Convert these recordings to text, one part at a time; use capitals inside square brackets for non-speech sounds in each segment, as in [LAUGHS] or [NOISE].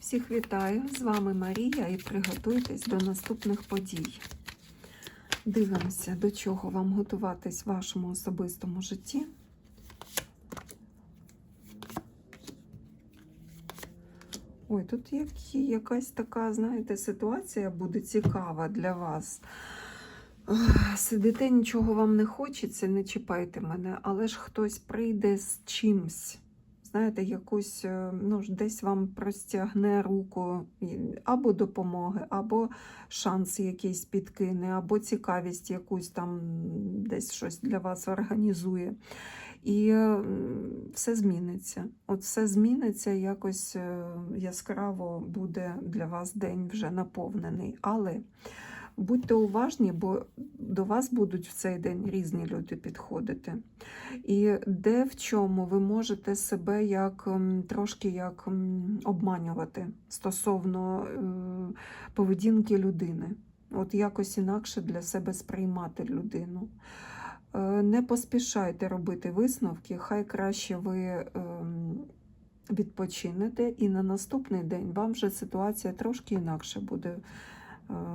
Всіх вітаю! З вами Марія і приготуйтесь до наступних подій. Дивимося, до чого вам готуватись в вашому особистому житті. Ой, тут якась така, знаєте, ситуація буде цікава для вас. Сидите, нічого вам не хочеться, не чіпайте мене, але ж хтось прийде з чимсь. Знаєте, якусь, е, ну, десь вам простягне руку або допомоги, або шанс якийсь підкине, або цікавість якусь там десь щось для вас організує. І е, все зміниться. От все зміниться, якось е, яскраво буде для вас день вже наповнений. Але будьте уважні, бо до вас будуть в цей день різні люди підходити. І де в чому ви можете себе як трошки як обманювати стосовно е, поведінки людини. От якось інакше для себе сприймати людину. Е, Не поспішайте робити висновки, хай краще ви ем, відпочинете, і на наступний день вам вже ситуація трошки інакше буде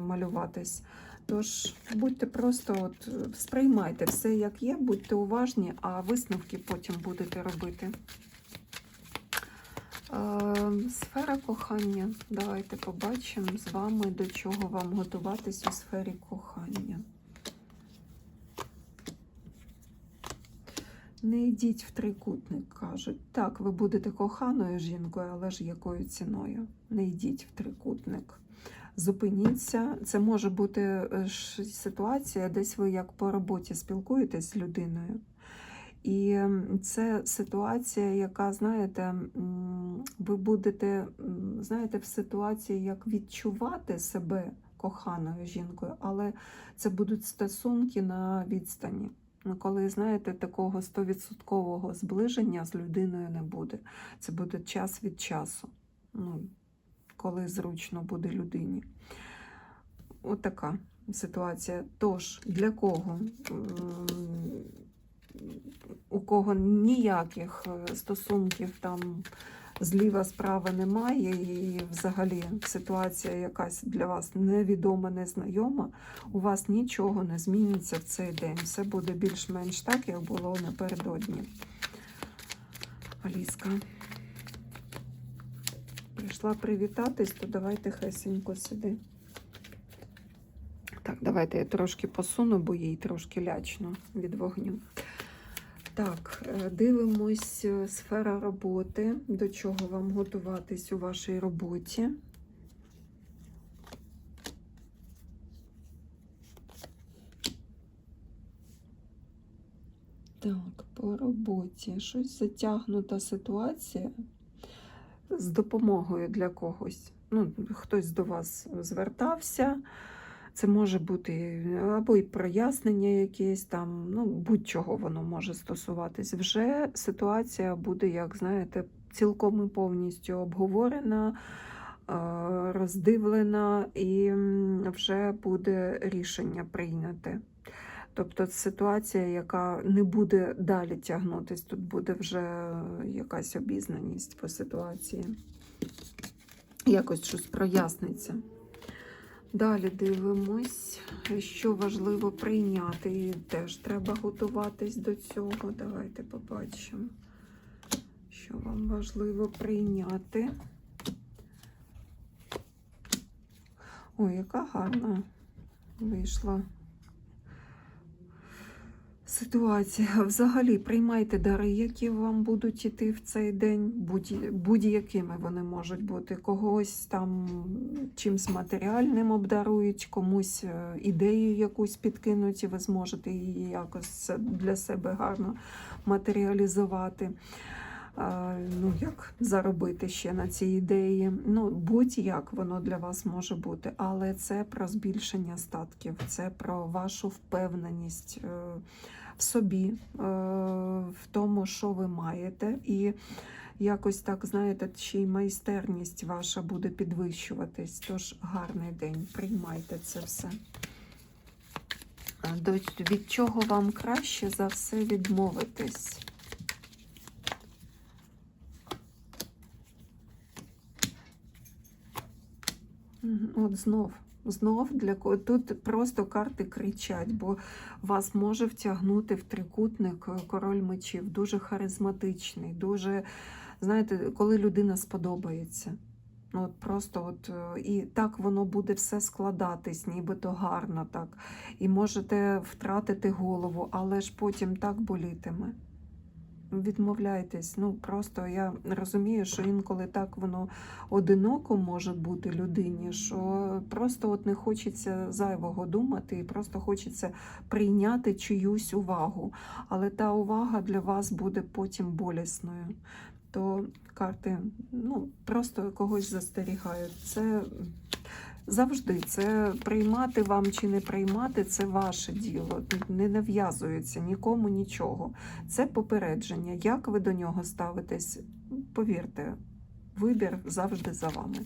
малюватись. Тож будьте просто от, е, сприймайте все як є, будьте уважні, а висновки потім будете робити. Е, Сфера кохання. Давайте побачимо з вами, до чого вам готуватись у сфері кохання. Не йдіть в трикутник, кажуть. Так, ви будете коханою жінкою, але ж якою ціною? Не йдіть в трикутник. Зупиніться. Це може бути е, ситуація, десь ви як по роботі спілкуєтесь з людиною. І це ситуація, яка, знаєте, ви будете, знаєте, в ситуації, як відчувати себе коханою жінкою, але це будуть стосунки на відстані. Коли, знаєте, такого 100% зближення з людиною не буде. Це буде час від часу. Ну, коли зручно буде людині. Отака ситуація. Тож, для кого? У кого ніяких е, стосунків там зліва справа немає, і взагалі ситуація якась для вас невідома, незнайома, у вас нічого не зміниться в цей день. Все буде більш-менш так, як було напередодні. Аліска. Прийшла привітатись, то давайте хесенько сиди. Так, давайте я трошки посуну, бо їй трошки лячно від вогню. Так, е, дивимось е, сфера роботи, до чого вам готуватись у вашій роботі. Так, по роботі. Щось затягнута ситуація з допомогою для когось. Ну, хтось до вас звертався. Це може бути або і прояснення якесь там, ну будь-чого воно може стосуватись. Вже ситуація буде, як знаєте, цілком і повністю обговорена, е, роздивлена, і вже буде рішення прийняте. Тобто ситуація, яка не буде далі тягнутись, тут буде вже якась обізнаність по ситуації. Якось щось проясниться. Далі дивимось, що важливо прийняти. І теж треба готуватись до цього. Давайте побачимо, що вам важливо прийняти. Ой, яка гарна вийшла ситуація. Взагалі, приймайте дари, які вам будуть іти в цей день, будь- будь-якими вони можуть бути. Когось там чимсь матеріальним обдарують, комусь е, ідею якусь підкинуть, і ви зможете її якось для себе гарно матеріалізувати. Ну, як заробити ще на цій ідеї. Ну, будь-як воно для вас може бути, але це про збільшення статків, це про вашу впевненість е, в собі, е, в тому, що ви маєте, і якось так, знаєте, ще й майстерність ваша буде підвищуватись. Тож гарний день, приймайте це все. Від чого вам краще за все відмовитись? От знов. Знов для тут просто карти кричать, бо вас може втягнути в трикутник е, король мечів, дуже харизматичний, дуже, знаєте, коли людина сподобається. Ну, от просто от е, і так воно буде все складатись, нібито гарно так. І можете втратити голову, але ж потім так болітиме. Відмовляйтесь. Ну просто я розумію, що інколи так воно одиноко може бути людині, що просто от не хочеться зайвого думати, і просто хочеться прийняти чиюсь увагу. Але та увага для вас буде потім болісною. То карти ну, просто когось застерігають. Це завжди це приймати вам чи не приймати це ваше діло. Не нав'язується нікому нічого. Це попередження. Як ви до нього ставитесь? Повірте, вибір завжди за вами.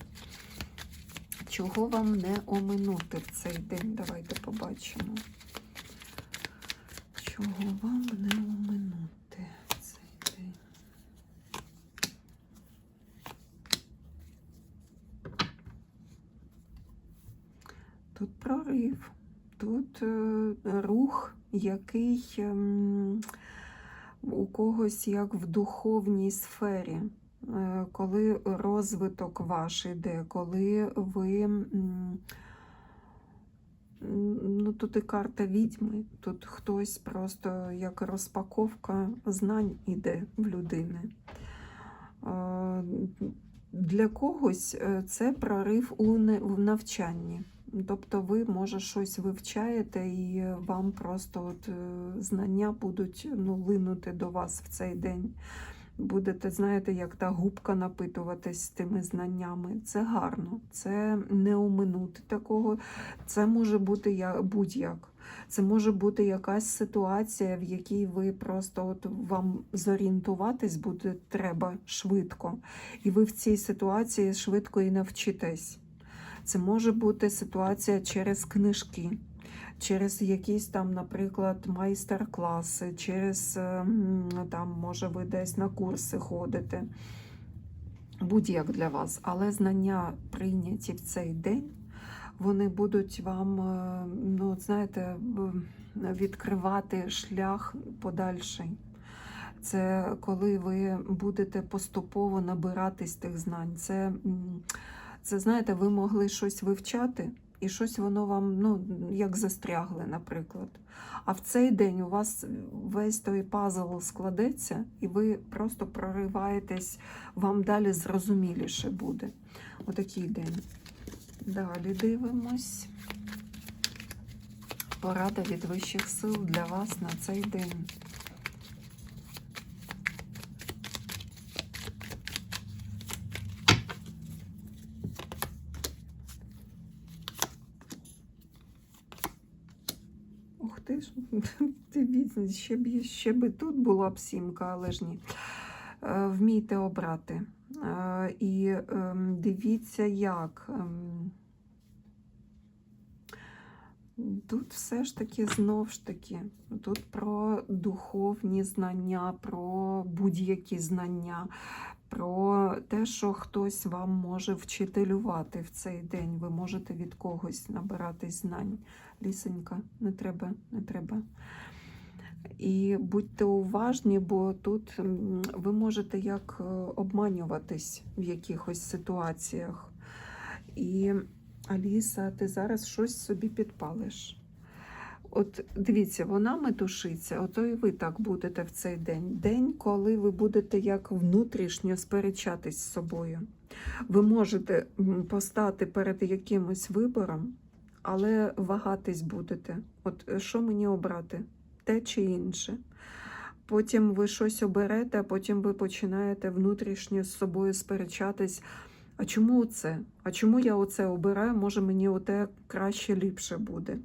Чого вам не оминути в цей день? Давайте побачимо. Чого вам не оминути в цей день? Тут прорив, тут е, рух, який ем, у когось як в духовній сфері, е, коли розвиток ваш іде, коли ви. Ну, тут і карта відьми, тут хтось просто як розпаковка знань іде в людини. Е, Для когось це прорив у навчанні. Тобто ви, може, щось вивчаєте, і вам просто от, е, знання будуть ну, линути до вас в цей день. Будете, знаєте, як та губка напитуватись тими знаннями. Це гарно, це не оминути такого. Це може бути будь-як. Це може бути якась ситуація, в якій ви просто от вам зорієнтуватись буде треба швидко. І ви в цій ситуації швидко і навчитесь. Це може бути ситуація через книжки, через якісь там, наприклад, майстер-класи, через ем, там, може, ви десь на курси ходите. Будь-як для вас, але знання прийняті в цей день, вони будуть вам, е, ну, знаєте, відкривати шлях подальший. Це коли ви будете поступово набиратись тих знань. Це, це знаєте, ви могли щось вивчати, і щось воно вам, ну, як застрягли, наприклад. А в цей день у вас весь той пазл складеться, і ви просто прориваєтесь, вам далі зрозуміліше буде. Отакий день. Далі дивимось. Порада від вищих сил для вас на цей день. Ух ти ж, дивіться, ще б, ще би тут була б сімка, але ж ні. Е, Вмійте обрати. Е, І ем, дивіться, як. ем, Тут все ж таки знов ж таки, тут про духовні знання, про будь-які знання, про те, що хтось вам може вчителювати в цей день. Ви можете від когось набиратись знань. Лісенька, не треба, не треба. І будьте уважні, бо тут ви можете як е, обманюватись в якихось ситуаціях. І Аліса, ти зараз щось собі підпалиш. От дивіться, вона метушиться, ото і ви так будете в цей день. День, коли ви будете як внутрішньо сперечатись з собою. Ви можете постати перед якимось вибором, але вагатись будете. От е, що мені обрати? Те чи інше. Потім ви щось оберете, а потім ви починаєте внутрішньо з собою сперечатись. А чому оце? А чому я оце обираю? Може, мені оте краще ліпше буде.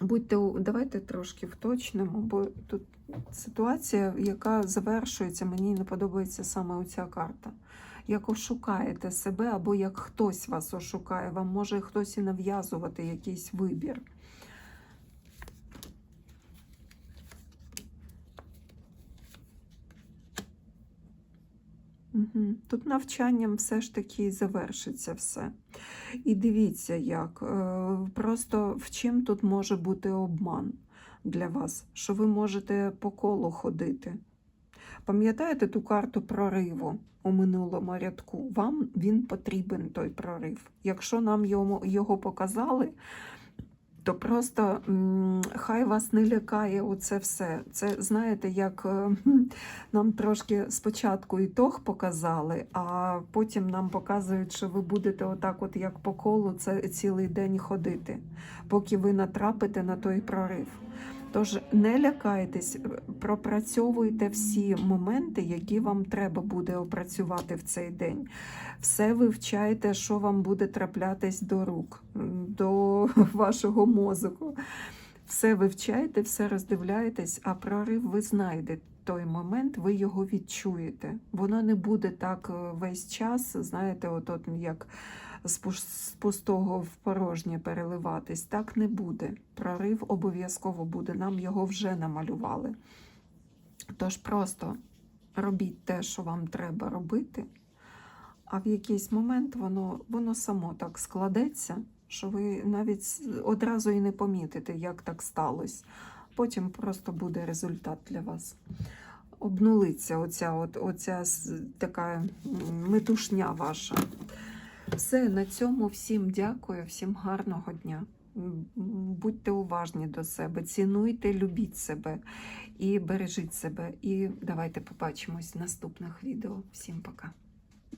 Будьте, давайте трошки вточнимо, бо тут ситуація, яка завершується, мені не подобається саме оця карта. Як ошукаєте себе, або як хтось вас ошукає, вам може хтось і нав'язувати якийсь вибір. Угу. Тут навчанням все ж таки завершиться все. І дивіться, як е, просто в чим тут може бути обман для вас, що ви можете по колу ходити. Пам'ятаєте ту карту прориву у минулому рядку? Вам він потрібен той прорив. Якщо нам його показали, то просто хай вас не лякає оце все. Це знаєте, як е, [LAUGHS] нам трошки спочатку і тох показали, а потім нам показують, що ви будете отак, от як по колу, це цілий день ходити, поки ви натрапите на той прорив. Тож не лякайтесь, е, пропрацьовуйте всі моменти, які вам треба буде опрацювати в цей день. Все вивчайте, що вам буде траплятись до рук, до [LAUGHS] вашого мозку. Все вивчайте, все роздивляєтесь, а прорив ви знайдете. Той момент ви його відчуєте. Воно не буде так е, весь час, знаєте, от, от як з пустого в порожнє переливатись. Так не буде. Прорив обов'язково буде. Нам його вже намалювали. Тож просто робіть те, що вам треба робити, а в якийсь момент воно, воно само так складеться, що ви навіть одразу і не помітите, як так сталося. Потім просто буде результат для вас. Обнулиться оця, от, оця така метушня ваша. Все, на цьому всім дякую, всім гарного дня. Будьте уважні до себе, цінуйте, любіть себе і бережіть себе. І давайте побачимось в наступних відео. Всім пока.